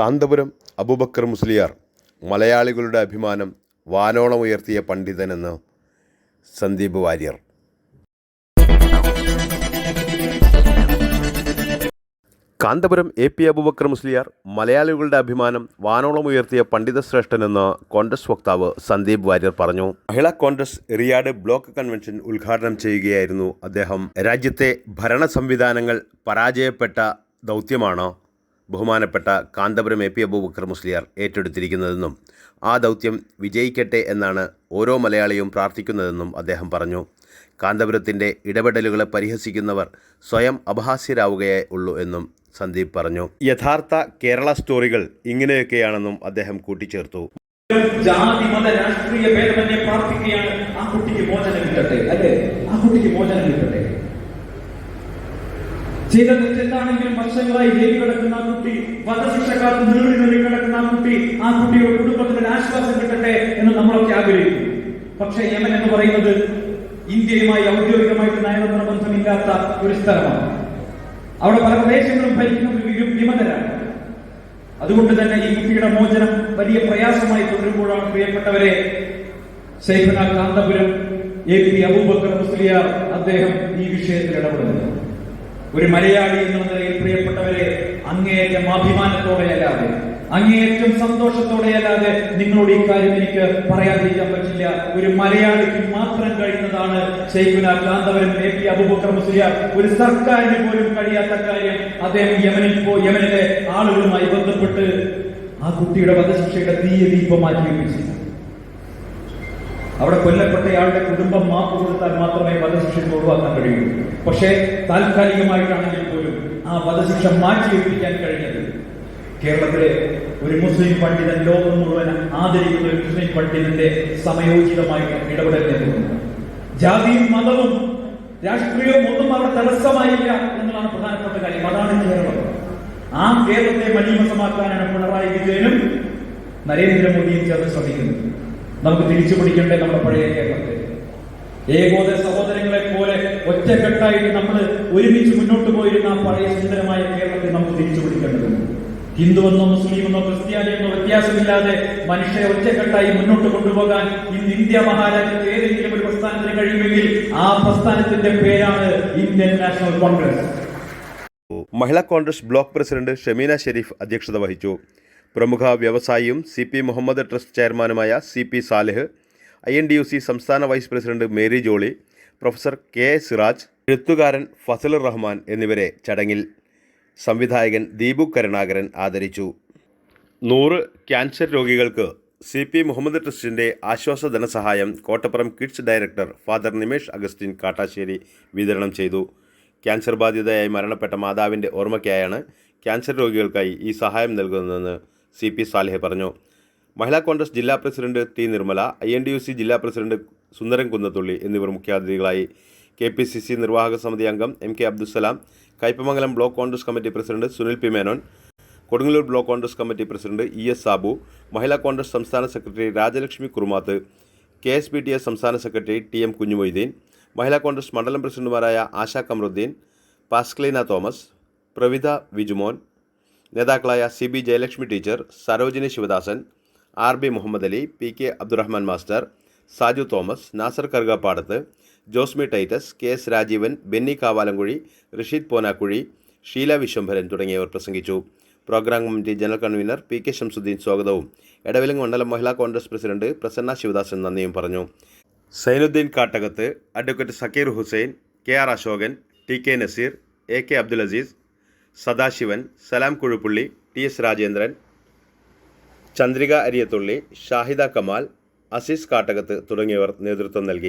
കാന്തപുരം അബൂബക്കർ മുസ്ലിയാർ മലയാളികളുടെ അഭിമാനം വാനോളം ഉയർത്തിയ പണ്ഡിതനെന്ന് സന്ദീപ് വാര്യർ. കാന്തപുരം എ പി അബൂബക്കർ മുസ്ലിയാർ മലയാളികളുടെ അഭിമാനം വാനോളം ഉയർത്തിയ പണ്ഡിതശ്രേഷ്ഠനെന്ന് കോൺഗ്രസ് വക്താവ് സന്ദീപ് വാര്യർ പറഞ്ഞു. മഹിളാ കോൺഗ്രസ് റിയാഡ് ബ്ലോക്ക് കൺവെൻഷൻ ഉദ്ഘാടനം ചെയ്യുകയായിരുന്നു അദ്ദേഹം. രാജ്യത്തെ ഭരണ സംവിധാനങ്ങൾ പരാജയപ്പെട്ട ദൗത്യമാണ് ബഹുമാനപ്പെട്ട കാന്തപുരം എ പി അബൂബക്കർ മുസ്ലിയാർ ഏറ്റെടുത്തിരിക്കുന്നതെന്നും ആ ദൗത്യം വിജയിക്കട്ടെ എന്നാണ് ഓരോ മലയാളിയും പ്രാർത്ഥിക്കുന്നതെന്നും അദ്ദേഹം പറഞ്ഞു. കാന്തപുരത്തിന്റെ ഇടപെടലുകളെ പരിഹസിക്കുന്നവർ സ്വയം അപഹാസ്യരാവുകയേ ഉള്ളൂ എന്നും സന്ദീപ് പറഞ്ഞു. യഥാർത്ഥ കേരള സ്റ്റോറികൾ ഇങ്ങനെയൊക്കെയാണെന്നും അദ്ദേഹം കൂട്ടിച്ചേർത്തു. ജാതി മത രാഷ്ട്രീയ ഭേദമന്യെ പ്രാർത്ഥിക്കുകയാണ് ആ കുട്ടിക്ക് മോചനം കിട്ടട്ടെ? അല്ലേ? ആ കുട്ടിക്ക് മോചനം കിട്ടട്ടെ? ചെയ്ത തെറ്റെന്താണെങ്കിലും വർഷങ്ങളായി ജയിലിൽ കിടക്കുന്ന ആ കുട്ടി വധശിക്ഷക്കാർക്ക് നീളി നീറി കിടക്കുന്ന ആ കുട്ടി ആ കുട്ടിയുടെ കുടുംബത്തിന് ആശ്വാസം കിട്ടട്ടെ എന്ന് നമ്മളൊക്കെ ആഗ്രഹിക്കും പക്ഷേ യമൻ എന്ന് പറയുന്നത് ഇന്ത്യയുമായി ഔദ്യോഗികമായിട്ട് നയതന്ത്ര ബന്ധമില്ലാത്ത ഒരു സ്ഥലമാണ്. അവിടെ പല പ്രദേശങ്ങളും ഭരിക്കുന്നത് വിമതരാണ്. അതുകൊണ്ട് തന്നെ ഈ കുട്ടിയുടെ മോചനം വലിയ പ്രയാസമായി തുടരുമ്പോഴാണ് പ്രിയപ്പെട്ടവരെ ശൈഖന കാന്തപുരം എ പി അബൂബക്കർ മുസ്ലിയാർ അദ്ദേഹം ഈ വിഷയത്തിൽ ഇടപെടുന്നത്. ഒരു മലയാളി എന്ന നിലയിൽ പ്രിയപ്പെട്ടവരെ അങ്ങേയറ്റം അഭിമാനത്തോടെയല്ലാതെ അങ്ങേയറ്റം സന്തോഷത്തോടെയല്ലാതെ നിങ്ങളോട് ഈ കാര്യം എനിക്ക് പറയാതിരിക്കാൻ പറ്റില്ല. ഒരു മലയാളിക്ക് മാത്രം കഴിയുന്നതാണ് ശൈഖുന കാന്തവരം എ പി അബൂബക്കർ ഒരു സർക്കാരിന് പോലും കഴിയാത്ത കാര്യം അദ്ദേഹം യമനിൽ പോ യമനിലെ ആളുകളുമായി ബന്ധപ്പെട്ട് ആ കുട്ടിയുടെ വധശിക്ഷയുടെ തീയതി ഇപ്പൊ മാറ്റി അവിടെ കൊല്ലപ്പെട്ടയാളുടെ കുടുംബം മാപ്പ് കൊടുത്താൽ മാത്രമേ വധശിക്ഷ ഒഴിവാക്കാൻ കഴിയൂ. പക്ഷേ താൽക്കാലികമായിട്ടാണെങ്കിൽ പോലും ആ വധശിക്ഷ മാറ്റിവെപ്പിക്കാൻ കഴിഞ്ഞത് കേരളത്തിലെ ഒരു മുസ്ലിം പണ്ഡിതൻ ലോകം മുഴുവൻ ആദരിക്കുന്ന ഒരു മുസ്ലിം പണ്ഡിതന്റെ സമയോചിതമായി ഇടപെടൽ ജാതിയും മതവും രാഷ്ട്രീയവും ഒന്നും അവിടെ തടസ്സമായില്ല എന്നതാണ് പ്രധാനപ്പെട്ട കാര്യം. അതാണ് കേരളം. ആ കേരളത്തെ മലീമസമാക്കാനാണ് പിണറായി വിജയനും നരേന്ദ്രമോദിയും ചേർന്ന് ശ്രമിക്കുന്നത്. നമുക്ക് തിരിച്ചു പിടിക്കണ്ടേ നമ്മുടെ പഴയ കേരളത്തെ? ഏകോദര സഹോദരങ്ങളെ പോലെ ഒറ്റക്കെട്ടായിട്ട് നമ്മൾ ഒരുമിച്ച് മുന്നോട്ട് പോയിരുന്ന പഴയ സുന്ദരമായ കേരളത്തെ നമുക്ക് തിരിച്ചു പിടിക്കേണ്ടതുണ്ട്. ഹിന്ദുവെന്നോ മുസ്ലിമെന്നോ ക്രിസ്ത്യാനിയെന്നോ വ്യത്യാസമില്ലാതെ മനുഷ്യരെ ഒറ്റക്കെട്ടായി മുന്നോട്ട് കൊണ്ടുപോകാൻ ഇന്ന് ഇന്ത്യ മഹാരാജ്യത്ത് ഏതെങ്കിലും ഒരു പ്രസ്ഥാനത്തിന് കഴിയുമെങ്കിൽ ആ പ്രസ്ഥാനത്തിന്റെ പേരാണ് Indian National Congress. Mahila Congress block president Shameena Shareef അധ്യക്ഷത വഹിച്ചു. പ്രമുഖ വ്യവസായിയും സി പി മുഹമ്മദ് ട്രസ്റ്റ് ചെയർമാനുമായ C P Salih I N D U C സംസ്ഥാന vice president Mary Jolly professor K Siraj എഴുത്തുകാരൻ ഫസൽ റഹ്മാൻ എന്നിവരെ ചടങ്ങിൽ സംവിധായകൻ ദീപു കരുണാകരൻ ആദരിച്ചു. നൂറ് ക്യാൻസർ രോഗികൾക്ക് സി പി മുഹമ്മദ് ട്രസ്റ്റിന്റെ ആശ്വാസ ധനസഹായം Kottappuram kids director father Nimesh Augustine Kattasseri വിതരണം ചെയ്തു. ക്യാൻസർ ബാധിതയായി മരണപ്പെട്ട മാതാവിന്റെ ഓർമ്മയ്ക്കായാണ് ക്യാൻസർ രോഗികൾക്കായി ഈ സഹായം നൽകുന്നതെന്ന് സി പി സാലിഹ് പറഞ്ഞു. മഹിളാ കോൺഗ്രസ് ജില്ലാ president T Nirmala I N D U C ജില്ലാ പ്രസിഡന്റ് സുന്ദരൻ കുന്നത്തുള്ളി എന്നിവർ മുഖ്യാതിഥികളായി. കെ പി സി സി നിർവാഹക സമിതി അംഗം M K Abdussalam Kaipamangalam block Congress committee president Sunil P Menon Kodungallur block Congress committee president E S Sabu Mahila Congress സംസ്ഥാന secretary Rajalakshmi Kurumath K S B T S സംസ്ഥാന secretary T M Kunhimoideen Mahila Congress മണ്ഡലം പ്രസിഡന്റുമാരായ Asha Kamaruddin പാസ്ക്ലീന Thomas Pravitha Vijumon നേതാക്കളായ C B Jayalakshmi teacher Sarojini Sivadasan R B Muhammad Ali P K Abdurahman master Saju Thomas Nasar Kargappadath Josmi Titus K S Rajeevan Benny Kavalamkuzhi Rasheed Ponakkuzhi Sheela Viswambharan തുടങ്ങിയവർ പ്രസംഗിച്ചു. Program committee general convener P K Shamsuddin സ്വാഗതവും. എടവിലങ്ങ് മണ്ഡലം Mahila Congress president Prasanna Sivadasan നന്ദിയും പറഞ്ഞു. Sainuddin Kattakath advocate Sakir Hussain K R Ashokan T K Naseer A K Abdul Azeez Sadasivan Salam Kuzhuppully T S Rajendran Chandrika Ariyathully Shahida Kamal Azeez Kattakath തുടങ്ങിയവർ നേതൃത്വം നൽകി.